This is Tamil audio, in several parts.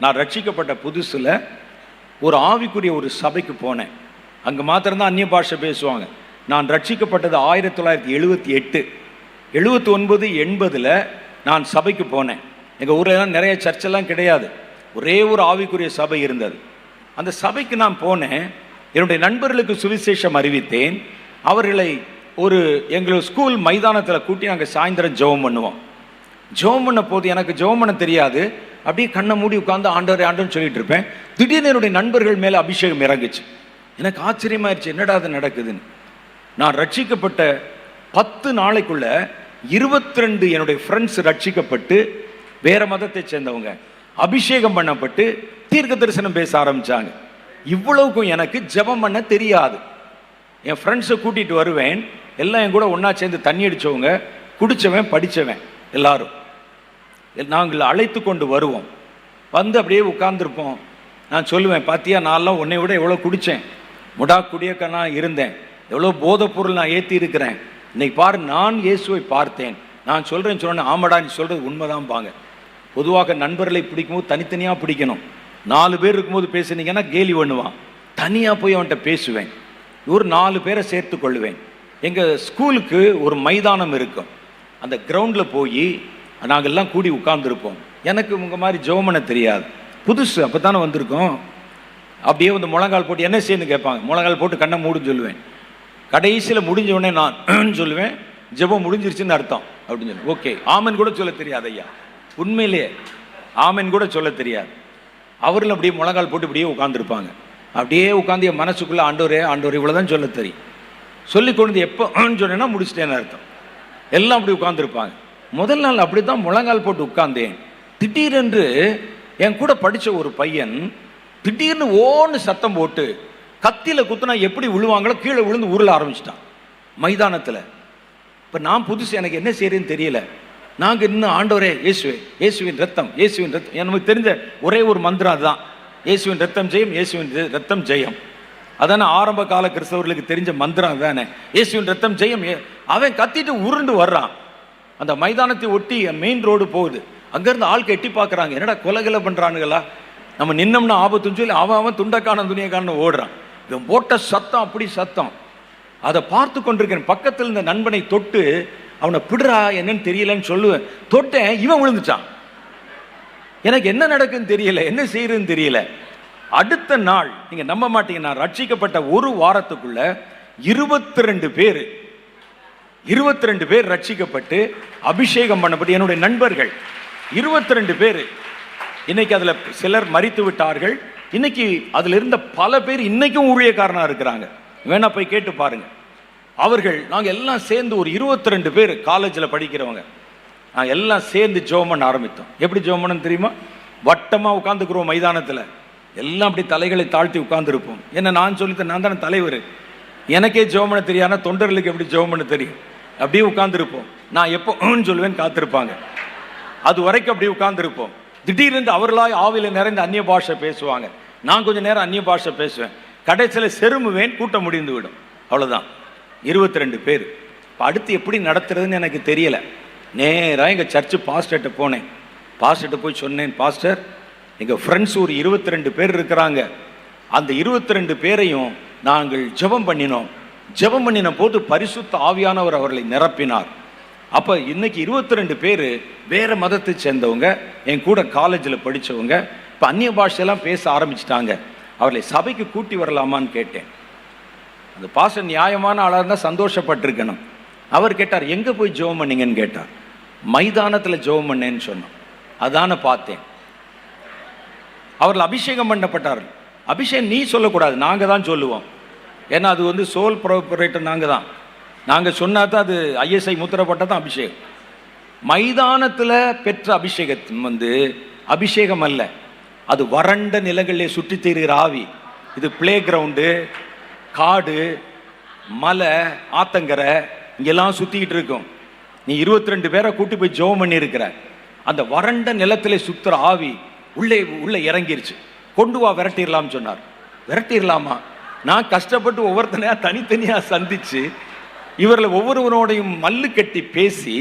நான் ரட்சிக்கப்பட்ட புதுசில் ஒரு ஆவிக்குரிய ஒரு சபைக்கு போனேன். அங்கே மாத்திரம்தான் அந்நிய பாஷை பேசுவாங்க. நான் ரட்சிக்கப்பட்டது ஆயிரத்தி தொள்ளாயிரத்தி எழுபத்தி எட்டு. எழுபத்தி ஒன்பது எண்பதில் நான் சபைக்கு போனேன். எங்கள் ஊர்லலாம் நிறைய சர்ச்செல்லாம் கிடையாது. ஒரே ஒரு ஆவிக்குரிய சபை இருந்தது. அந்த சபைக்கு நான் போனேன். என்னுடைய நண்பர்களுக்கு சுவிசேஷம் அறிவித்தேன். அவர்களை ஒரு எங்கள் ஸ்கூல் மைதானத்தில் கூட்டி நாங்கள் சாயந்தரம் ஜெபம் பண்ணுவோம். ஜெபம் பண்ண போது எனக்கு ஜெபம் பண்ண தெரியாது. அப்படியே கண்ணை மூடி உட்காந்து ஆண்டவர் ஆண்டுன்னு சொல்லிட்டு இருப்பேன். திடீர்னு என்னுடைய நண்பர்கள் மேலே அபிஷேகம் இறங்குச்சு. எனக்கு ஆச்சரியமாயிருச்சு என்னடா அது நடக்குதுன்னு. நான் ரட்சிக்கப்பட்ட பத்து நாளைக்குள்ள இருபத்தி ரெண்டு என்னுடைய ஃப்ரெண்ட்ஸ் ரட்சிக்கப்பட்டு வேற மதத்தை சேர்ந்தவங்க. அபிஷேகம் பண்ணப்பட்டு தீர்க்க தரிசனம் பேச ஆரம்பிச்சாங்க. இவ்வளவுக்கும் எனக்கு ஜெபம் பண்ண தெரியாது. என் ஃப்ரெண்ட்ஸை கூட்டிட்டு வருவேன். எல்லாம் என் கூட ஒன்றா சேர்ந்து தண்ணி அடித்தவங்க குடித்தவன் படித்தவன் எல்லாரும். நாங்கள் அழைத்து கொண்டு வருவோம். வந்து அப்படியே உட்கார்ந்துருப்போம். நான் சொல்லுவேன் பாத்தியா நான்லாம் உன்னை விட எவ்வளோ குடித்தேன் முடா குடியக்கனா இருந்தேன். எவ்வளோ போதைப் பொருள் நான் ஏற்றி இருக்கிறேன். இன்னைக்கு பாரு நான் இயேசுவை பார்த்தேன். நான் சொல்கிறேன் சொன்னேன் ஆமாடா நீ சொல்கிறது உண்மைதான் பாங்க. பொதுவாக நண்பர்களை பிடிக்கும்போது தனித்தனியாக பிடிக்கணும். நாலு பேர் இருக்கும்போது பேசுனீங்கன்னா கேலி பண்ணுவான். தனியாக போய் அவன்கிட்ட பேசுவேன். ஒரு நாலு பேரை சேர்த்து கொள்ளுவேன். எங்கள் ஸ்கூலுக்கு ஒரு மைதானம் இருக்கும். அந்த கிரவுண்டில் போய் நாங்கள்லாம் கூடி உட்கார்ந்துருப்போம். எனக்கு உங்கள் மாதிரி ஜோமனை தெரியாது. புதுசு அப்போ தானே வந்திருக்கோம். அப்படியே வந்து முழங்கால் போட்டு என்ன செய்யணும் கேட்பாங்க. முழங்கால் போட்டு கண்ணை மூடுன்னு சொல்லுவேன். கடைசியில் முடிஞ்ச உடனே நான் சொல்லுவேன். ஜெபம் முடிஞ்சிருச்சுன்னு அர்த்தம். அப்படின்னு சொல்லி ஓகே. ஆமன் கூட சொல்ல தெரியாது ஐயா. உண்மையிலேயே ஆமன் கூட சொல்ல தெரியாது. அவரில் அப்படியே முழங்கால் போட்டு இப்படியே உட்காந்துருப்பாங்க அப்படியே உட்காந்து என் மனசுக்குள்ளே ஆண்டோரே ஆண்டோரே இவ்வளோ தான் சொல்ல தெரியும். சொல்லி கொண்டு எப்போ சொன்னேன்னா முடிச்சிட்டேன்னு அர்த்தம். எல்லாம் அப்படி உட்காந்துருப்பாங்க முதல் நாள் அப்படி தான் முழங்கால் போட்டு உட்கார்ந்தேன். திடீரென்று என் கூட படித்த ஒரு பையன் திடீர்னு ஓன்னு சத்தம் போட்டு கத்தியில் குத்துனா எப்படி விழுவாங்களோ கீழே விழுந்து உருள ஆரம்பிச்சிட்டான். மைதானத்தில். இப்போ நான் புதுசு எனக்கு என்ன செய்யறேன்னு தெரியல. நாங்கள் இன்னும் ஆண்டவரே இயேசுவே இயேசுவின் ரத்தம் இயேசுவின் ரத்தம். எனக்கு தெரிஞ்ச ஒரே ஒரு மந்திரம் அதுதான். இயேசுவின் ரத்தம் ஜெயம் இயேசுவின் ரத்தம் ஜெயம். அதானே ஆரம்ப கால கிறிஸ்தவர்களுக்கு தெரிஞ்ச மந்திரம் தானே இயேசுவின் ரத்தம் ஜெயம் ஏ- அவன் கத்திட்டு உருண்டு வர்றான். அந்த மைதானத்தை ஒட்டி மெயின் ரோடு போகுது. அங்கேருந்து ஆள் எட்டி பார்க்குறாங்க. என்னடா கொலைகளை பண்ணுறானுங்களா நம்ம நின்னோம்னா ஆபத்துன்னு சொல்லி அவன் அவன் துண்டக்கான துணியக்கான ஓடுறான். இவன் போட்ட சத்தம் அப்படி சத்தம். அதை பார்த்து கொண்டிருக்கிறேன் பக்கத்தில் இருந்த நண்பனை தொட்டு அவனை பிடுறா என்னன்னு தெரியலன்னு சொல்லுவேன். தொட்டேன் இவன் விழுந்துட்டான். எனக்கு என்ன நடக்குன்னு தெரியல என்ன செய்யறதுன்னு தெரியல. அடுத்த நாள் நீங்கள் நம்ப மாட்டீங்க நான் ரட்சிக்கப்பட்ட ஒரு வாரத்துக்குள்ள இருபத்தி ரெண்டு பேர் இருபத்தி ரெண்டு பேர் ரட்சிக்கப்பட்டு அபிஷேகம் பண்ணப்பட்டு என்னுடைய நண்பர்கள். இருபத்தி ரெண்டு பேர். இன்னைக்கு அதில் சிலர் மறித்து விட்டார்கள். இன்னைக்கு அதில் இருந்த பல பேர் இன்னைக்கும் ஊழியக்காரனாக இருக்கிறாங்க. வேணா போய் கேட்டு பாருங்க. அவர்கள் நாங்கள் எல்லாம் சேர்ந்து ஒரு இருபத்தி ரெண்டு பேர் காலேஜில் படிக்கிறவங்க. நாங்கள் எல்லாம் சேர்ந்து ஜெபம் பண்ண ஆரம்பித்தோம். எப்படி ஜெபம் தெரியுமா? வட்டமாக உட்காந்துக்கிறோம் மைதானத்தில். எல்லாம் அப்படி தலைகளை தாழ்த்தி உட்காந்துருப்போம் என்ன நான் சொல்லித்தேன் நான் தானே தலைவர். எனக்கே ஜெபம் பண்ண தெரியாதுன்னா தொண்டர்களுக்கு எப்படி ஜோமனு பண்ண தெரியும்? அப்படியே உட்கார்ந்துருப்போம். நான் எப்போ சொல்லுவேன்னு காத்திருப்பாங்க. அது வரைக்கும் அப்படியே உட்கார்ந்துருப்போம். திடீர்னு அவர்களாய் ஆவியில் நிறைந்த அந்நிய பாஷை பேசுவாங்க. நான் கொஞ்சம் நேரம் அந்நிய பாஷை பேசுவேன். கடைசியில் செருமுவேன் கூட்டம் முடிந்து விடும் அவ்வளோதான் இருபத்தி ரெண்டு பேர். இப்போ அடுத்து எப்படி நடத்துறதுன்னு எனக்கு தெரியலை. நேராக எங்கள் சர்ச்சு பாஸ்டர்கிட்ட போனேன். பாஸ்டர்கிட்ட போய் சொன்னேன் பாஸ்டர் எங்கள் ஃப்ரெண்ட்ஸ் ஒரு இருபத்தி ரெண்டு பேர் இருக்கிறாங்க. அந்த இருபத்தி ரெண்டு பேரையும் நாங்கள் ஜெபம் பண்ணினோம். ஜெபம் பண்ணின போது பரிசுத்த ஆவியானவர் அவர்களை நிரப்பினார். அப்போ இன்னைக்கு இருபத்தி ரெண்டு பேர் வேறு மதத்தை சேர்ந்தவங்க என் கூட காலேஜில் படித்தவங்க இப்போ அந்நிய பாஷையெல்லாம் பேச ஆரம்பிச்சிட்டாங்க. அவர்களை சபைக்கு கூட்டி வரலாமான்னு கேட்டேன். அந்த பாச நியாயமான ஆளாக இருந்தால் சந்தோஷப்பட்டிருக்கணும். அவர் கேட்டார் எங்கே போய் ஜெபம் பண்ணீங்கன்னு? கேட்டார். மைதானத்தில் ஜெபம் பண்ணேன்னு சொன்னோம். அதான பார்த்தேன். அவர்கள் அபிஷேகம் பண்ணப்பட்டார்கள். அபிஷேகம் நீ சொல்லக்கூடாது நாங்கள் தான் சொல்லுவோம். ஏன்னா அது வந்து சோல் ப்ரோப்பரேட்டர் நாங்கள் தான் நாங்கள் சொன்னா தான் அது ஐஎஸ்ஐ முத்திரப்பட்ட தான் அபிஷேகம். மைதானத்தில் பெற்ற அபிஷேகம் வந்து அபிஷேகம் அல்ல அது வறண்ட நிலங்களிலே சுற்றித் திரிகிற ஆவி. இது பிளே கிரவுண்டு காடு மலை ஆத்தங்கரை இங்கெல்லாம் சுற்றிக்கிட்டு இருக்கும். நீ இருபத்தி ரெண்டு பேரை கூட்டி போய் ஜெபம் பண்ணியிருக்கிற. அந்த வறண்ட நிலத்திலே சுற்றுற ஆவி உள்ளே உள்ளே இறங்கிருச்சு. கொண்டு வா விரட்டிடலாம்னு சொன்னார். விரட்டிடலாமா நான் கஷ்டப்பட்டு ஒவ்வொருத்தனையாக தனித்தனியாக சந்தித்து இவர்களை ஒவ்வொருவரோடையும் மல்லு கட்டி பேசி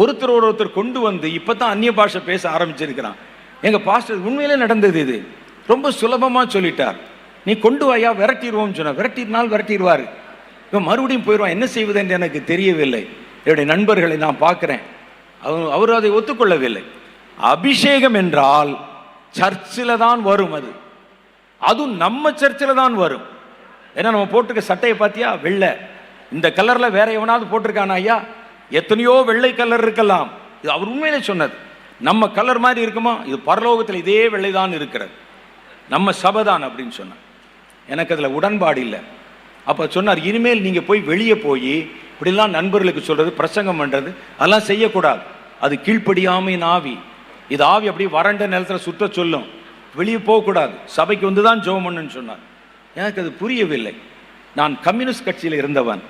ஒருத்தர் ஒருத்தர் கொண்டு வந்து இப்போ தான் அந்நிய பாஷை பேச ஆரம்பிச்சிருக்கிறான். எங்கள் பாஸ்டர் உண்மையிலே நடந்தது இது. ரொம்ப சுலபமாக சொல்லிட்டார். நீ கொண்டு வாயா விரட்டிடுவோம்னு சொன்ன விரட்டினால் விரட்டிடுவார். இவன் மறுபடியும் போயிடுவான். என்ன செய்வது என்று எனக்கு தெரியவில்லை. என்னுடைய நண்பர்களை நான் பார்க்குறேன். அவர் அவர் அதை ஒத்துக்கொள்ளவில்லை. அபிஷேகம் என்றால் சர்ச்சில் தான் வரும் அது. அதுவும் நம்ம சர்ச்சில் தான் வரும். ஏன்னா நம்ம போட்டிருக்க சட்டையை பார்த்தியா? வெள்ளை. இந்த கலரில் வேற எவனாவது போட்டிருக்கானா ஐயா? எத்தனையோ வெள்ளை கலர் இருக்கலாம். இது அவர் உண்மையிலே சொன்னது. நம்ம கலர் மாதிரி இருக்குமா? இது பரலோகத்தில் இதே வெள்ளை தான் இருக்கிறது. நம்ம சபதான் அப்படின்னு சொன்னார். எனக்கு அதில் உடன்பாடு இல்லை. அப்போ சொன்னார் இனிமேல் நீங்கள் போய் வெளியே போய் இப்படிலாம் நண்பர்களுக்கு சொல்கிறது பிரசங்கம் பண்ணுறது அதெல்லாம் செய்யக்கூடாது. அது கீழ்ப்படியாமையின் ஆவி இது ஆவி அப்படியே வறண்ட நிலத்தில் சுற்ற சொல்லும். வெளியே போகக்கூடாது. சபைக்கு வந்து தான் ஜெபம் பண்ணுன்னு சொன்னார். எனக்கு அது புரியவில்லை. நான் கம்யூனிஸ்ட் கட்சியில் இருந்தவன்.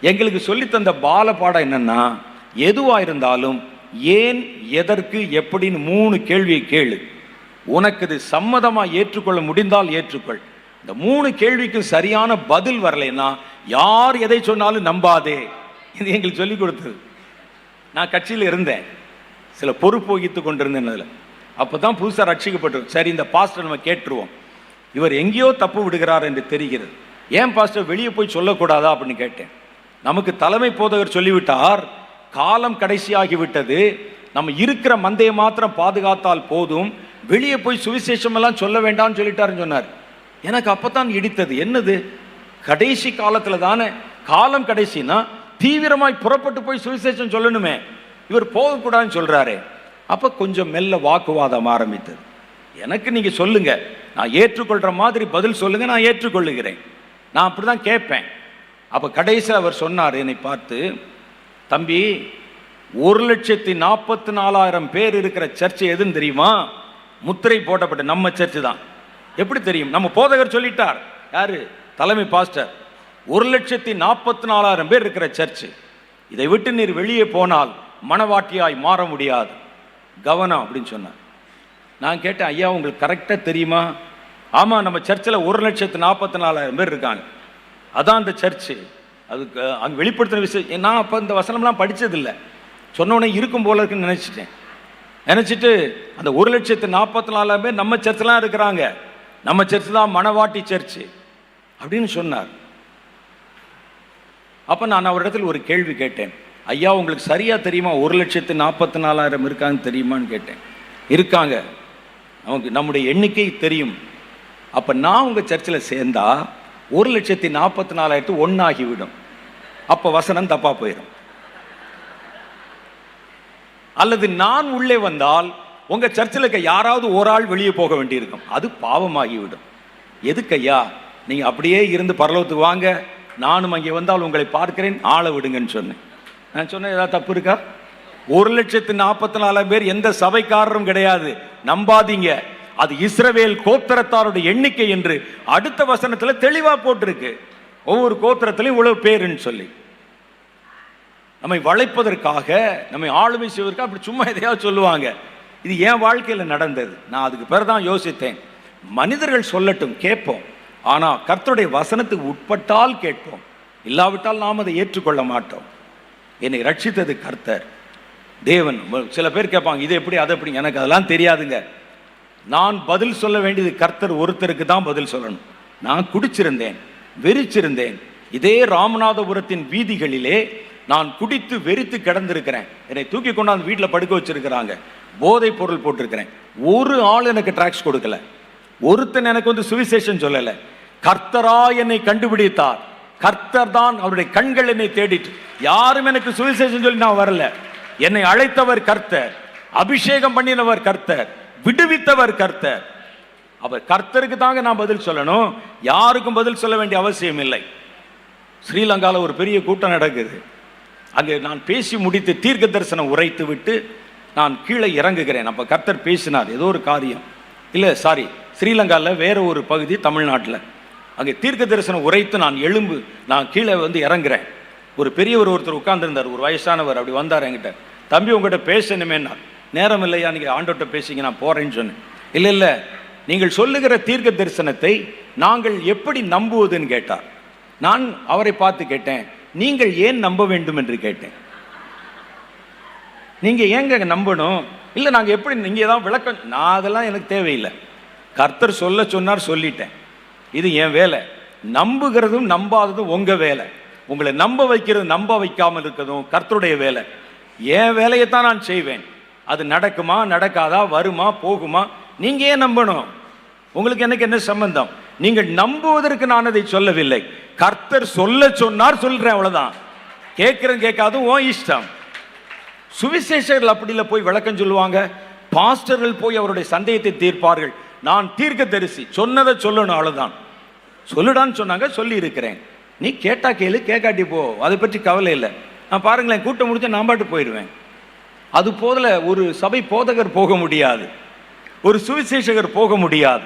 எங்களுக்கு சொல்லித்தந்த பால பாடம் என்னன்னா எதுவாக இருந்தாலும் ஏன் எதற்கு எப்படின்னு மூணு கேள்வியை கேளு. உனக்கு இது சம்மதமாக ஏற்றுக்கொள்ள முடிந்தால் ஏற்றுக்கொள். இந்த மூணு கேள்விக்கும் சரியான பதில் வரலைன்னா யார் எதை சொன்னாலும் நம்பாதே. இது எங்களுக்கு சொல்லிக் கொடுத்தது. நான் கட்சியில் இருந்தேன். சில பொறுப்பு வகித்து கொண்டிருந்தேன் அதில். அப்போ தான் புதுசாக ரட்சிக்கப்பட்டிருக்கும் சரி இந்த பாஸ்டர் நம்ம கேட்டுருவோம். இவர் எங்கேயோ தப்பு விடுகிறார் என்று தெரிகிறது. ஏன் பாஸ்டர் வெளியே போய் சொல்லக்கூடாதா அப்படின்னு கேட்டேன். நமக்கு தலைமை போதகர் சொல்லிவிட்டார் காலம் கடைசி ஆகிவிட்டது நம்ம இருக்கிற மந்தையை மாத்திரம் பாதுகாத்தால் போதும் வெளியே போய் சுவிசேஷமெல்லாம் சொல்ல வேண்டாம்னு சொல்லிட்டாருன்னு சொன்னார். எனக்கு அப்போத்தான் இடித்தது. என்னது? கடைசி காலத்தில் தானே காலம் கடைசினா தீவிரமாய் புறப்பட்டு போய் சுவிசேஷம் சொல்லணுமே. இவர் போகக்கூடாதுன்னு சொல்கிறாரு அப்போ கொஞ்சம் மெல்ல வாக்குவாதம் ஆரம்பித்தது. எனக்கு நீங்க சொல்லுங்க. நான் ஏற்றுக்கொள்ற மாதிரி பதில் சொல்லுங்க நான் ஏற்றுக்கொள்ளுகிறேன். நான் அப்படிதான் கேட்பேன். அப்ப கடைசியில் அவர் சொன்னார் என்னை பார்த்து தம்பி ஒரு லட்சத்தி நாற்பத்தி நாலாயிரம் பேர் இருக்கிற சர்ச் எதுன்னு தெரியுமா? முத்திரை போட்டப்பட்ட நம்ம சர்ச்சு தான். எப்படி தெரியும்? நம்ம போதகர் சொல்லிட்டார். யாரு? தலைமை பாஸ்டர். ஒரு லட்சத்தி நாற்பத்தி நாலாயிரம் பேர் இருக்கிற சர்ச்சு. இதை விட்டு நீர் வெளியே போனால் மனவாட்டியாய் மாற முடியாது. கவனம் அப்படின்னு சொன்னார். நான் கேட்டேன் ஐயா உங்களுக்கு கரெக்டாக தெரியுமா? ஆமாம் நம்ம சர்ச்சில் ஒரு லட்சத்து நாற்பத்தி நாலாயிரம் பேர் இருக்காங்க. அதான் அந்த சர்ச்சு. அதுக்கு அங்கே வெளிப்படுத்தின விஷயம் நான் அப்போ இந்த வசனம்லாம் படித்ததில்லை சொன்னோடனே இருக்கும் போல இருக்குன்னு நினச்சிட்டேன். நினச்சிட்டு அந்த ஒரு லட்சத்து நாற்பத்தி நாலாயிரம் பேர் நம்ம சர்ச்செலாம் இருக்கிறாங்க. நம்ம சர்ச் தான் மணவாட்டி சர்ச்சு அப்படின்னு சொன்னார். அப்போ நான் அவரிடத்தில் ஒரு கேள்வி கேட்டேன். ஐயா உங்களுக்கு சரியாக தெரியுமா? ஒரு லட்சத்து நாற்பத்தி நாலாயிரம் இருக்காங்கன்னு தெரியுமான்னு கேட்டேன். இருக்காங்க. நமக்கு நம்முடைய எண்ணிக்கை தெரியும். அப்போ நான் உங்கள் சர்ச்சில் சேர்ந்தா ஒரு லட்சத்தி நாற்பத்தி நாலாயிரத்து ஒன்றாகிவிடும் அப்போ வசனம் தப்பாக போயிடும் அல்லது நான் உள்ளே வந்தால் உங்கள் சர்ச்சில் இருக்க யாராவது ஒரு ஆள் வெளியே போக வேண்டியிருக்கும். அது பாவமாகிவிடும். எதுக்கையா நீங்கள் அப்படியே இருந்து பரலோகத்துக்கு வாங்க. நானும் அங்கே வந்தால் உங்களை பார்க்கிறேன். ஆளை விடுங்கன்னு சொன்னேன். நான் சொன்னேன் ஏதாவது தப்பு இருக்கா? ஒரு லட்சத்து நாற்பத்தி நாலாயிரம் பேர் எந்த சபைக்காரரும் கிடையாது. நம்பாதீங்க. அது இஸ்ரவேல் கோத்திரத்தாருடைய எண்ணிக்கை என்று அடுத்த வசனத்தில் தெளிவாக போட்டிருக்கு. ஒவ்வொரு கோத்திரத்திலையும் இவ்வளவு பேருன்னு சொல்லி. நம்மை வளைப்பதற்காக நம்மை ஆளுமை செய்வதற்காக அப்படி சும்மா எதையாவது சொல்லுவாங்க. இது என் வாழ்க்கையில் நடந்தது. நான் அதுக்கு பிறகு தான் யோசித்தேன். மனிதர்கள் சொல்லட்டும் கேட்போம். ஆனால் கர்த்தருடைய வசனத்துக்கு உட்பட்டால் கேட்போம். இல்லாவிட்டால் நாம் அதை ஏற்றுக்கொள்ள மாட்டோம். என்னை ரட்சித்தது கர்த்தர். தேவன் சில பேர் கேட்பாங்க இது எப்படி அதை எப்படி? எனக்கு அதெல்லாம் தெரியாதுங்க. நான் பதில் சொல்ல வேண்டியது கர்த்தர் ஒருத்தருக்கு தான் பதில் சொல்லணும். நான் குடிச்சிருந்தேன் வெறிச்சிருந்தேன். இதே ராமநாதபுரத்தின் வீதிகளிலே நான் குடித்து வெறித்து கிடந்திருக்கிறேன். என்னை தூக்கி கொண்டாந்து வீட்டில் படுக்க வச்சிருக்கிறாங்க. போதை பொருள் போட்டிருக்கிறேன். ஒரு ஆள் எனக்கு ட்ராக்ஸ் கொடுக்கல. ஒருத்தன் எனக்கு வந்து சுவிசேஷன் சொல்லலை. கர்த்தரா என்னை கண்டுபிடித்தார். கர்த்தர் தான் அவருடைய கண்கள் என்னை தேடிட்டு யாரும் எனக்கு சுவிசேஷன் சொல்லி நான் வரல. என்னை அழைத்தவர் கர்த்தர் அபிஷேகம் பண்ணினவர் கர்த்தர் விடுவித்தவர் கர்த்தர். அவர் கர்த்தருக்கு தாங்க நான் பதில் சொல்லணும். யாருக்கும் பதில் சொல்ல வேண்டிய அவசியம் இல்லை. ஸ்ரீலங்காவில் ஒரு பெரிய கூட்டம் நடக்குது. அங்கே நான் பேசி முடித்து தீர்க்க தரிசனம் உரைத்து விட்டு நான் கீழே இறங்குகிறேன். அப்போ கர்த்தர் பேசினார் ஏதோ ஒரு காரியம். இல்லை சாரி ஸ்ரீலங்காவில் வேற ஒரு பகுதி தமிழ்நாட்டில். அங்கே தீர்க்க தரிசனம் உரைத்து நான் எலும்பு நான் கீழே வந்து இறங்குறேன். ஒரு பெரியவர் ஒருத்தர் உட்கார்ந்துருந்தார் ஒரு வயசானவர் அப்படி வந்தார் என்கிட்ட. தம்பி உங்கள்கிட்ட பேசணுமே நேரம் இல்லையா? நீங்கள் ஆண்டோட்ட பேசிங்க நான் போகிறேன்னு சொன்னேன். இல்லை இல்லை. நீங்கள் சொல்லுகிற தீர்க்க தரிசனத்தை நாங்கள் எப்படி நம்புவதுன்னு கேட்டார். நான் அவரை பார்த்து கேட்டேன் நீங்கள் ஏன் நம்ப வேண்டும்? என்று கேட்டேன். நீங்கள் ஏங்க நம்பணும்? இல்லை நாங்கள் எப்படி நீங்கள் தான் விளக்கம்? நான் அதெல்லாம் எனக்கு தேவையில்லை. கர்த்தர் சொல்ல சொன்னார் சொல்லிட்டேன். இது என் வேலை. நம்புகிறதும் நம்பாததும் உங்கள் வேலை. உங்களை நம்ப வைக்கிறது நம்ப வைக்காமல் இருக்கிறதும் கர்த்தருடைய வேலை. என் வேலையை தான் நான் செய்வேன். அது நடக்குமா நடக்காதா வருமா போகுமா நீங்கள் ஏன் நம்பணும்? உங்களுக்கு எனக்கு என்ன சம்பந்தம்? நீங்கள் நம்புவதற்கு நான் அதை சொல்லவில்லை. கர்த்தர் சொல்ல சொன்னார் சொல்கிறேன் அவ்வளோதான் கேட்குறேன் கேட்காதும் ஓ இஷ்டம். சுவிசேஷர்கள் அப்படியில் போய் விளக்கம் சொல்லுவாங்க. பாஸ்டர்கள் போய் அவருடைய சந்தேகத்தை தீர்ப்பார்கள். நான் தீர்க்க தரிசி சொன்னதை சொல்லணும் அவ்வளோதான் சொல்லுடான்னு சொன்னாங்க சொல்லி இருக்கிறேன் நீ கேட்டா கேளு கேட்காட்டி போ. அதை பற்றி கவலை இல்லை. நான் பாருங்களேன் கூட்டம் முடிச்சு நான் பாட்டு போயிடுவேன். அது போதில் ஒரு சபை போதகர் போக முடியாது. ஒரு சுவிசேஷகர் போக முடியாது.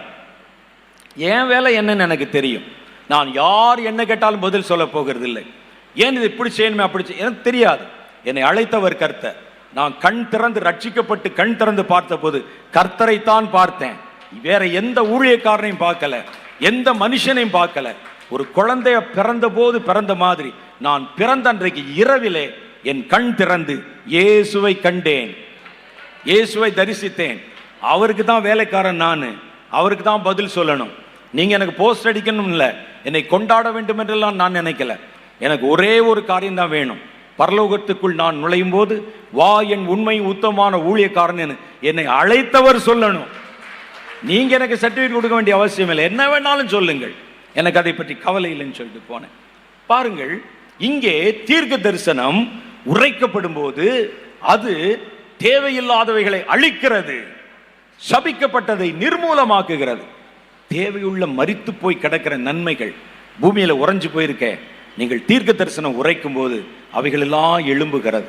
என் வேலை என்னன்னு எனக்கு தெரியும். நான் யார் என்ன கேட்டாலும் பதில் சொல்ல போகிறது இல்லை ஏன் இது இப்படி செய்யணுமே அப்படி செய்ய எனக்கு தெரியாது. என்னை அழைத்தவர் கர்த்தர். நான் கண் திறந்து ரட்சிக்கப்பட்டு கண் திறந்து பார்த்தபோது கர்த்தரைத்தான் பார்த்தேன். வேற எந்த ஊழியக்காரனையும் பார்க்கல. எந்த மனுஷனையும் பார்க்கல. ஒரு குழந்தைய பிறந்த போது பிறந்த மாதிரி நான் பிறந்தன்றைக்கு இரவிலே என் கண் திறந்து இயேசுவை கண்டேன். இயேசுவை தரிசித்தேன். அவருக்கு தான் வேலைக்காரன் நான். அவருக்கு தான் பதில் சொல்லணும். நீங்கள் எனக்கு போஸ்ட் அடிக்கணும் இல்லை. என்னை கொண்டாட வேண்டும் என்றெல்லாம் நான் நினைக்கல. எனக்கு ஒரே ஒரு காரியம் தான் வேணும். பரலோகத்துக்குள் நான் நுழையும் போது வா என் உண்மை உத்தமமான ஊழியக்காரன் என்னை அழைத்தவர் சொல்லணும். நீங்கள் எனக்கு சர்டிஃபிகேட் கொடுக்க வேண்டிய அவசியம் இல்லை. என்ன வேணாலும் சொல்லுங்கள். எனக்கு அதை பற்றி கவலை இல்லைன்னு சொல்லிட்டு போனேன். பாருங்கள் இங்கே தீர்க்க தரிசனம் உரைக்கப்படும் போது அது தேவையில்லாதவைகளை அழிக்கிறது சபிக்கப்பட்டதை நிர்மூலமாக்குகிறது. தேவையுள்ள மரித்து போய் கிடக்கிற நன்மைகள் பூமியில உறைஞ்சு போயிருக்க. நீங்கள் தீர்க்க தரிசனம் உரைக்கும் போது அவைகளெல்லாம் எழும்புகிறது.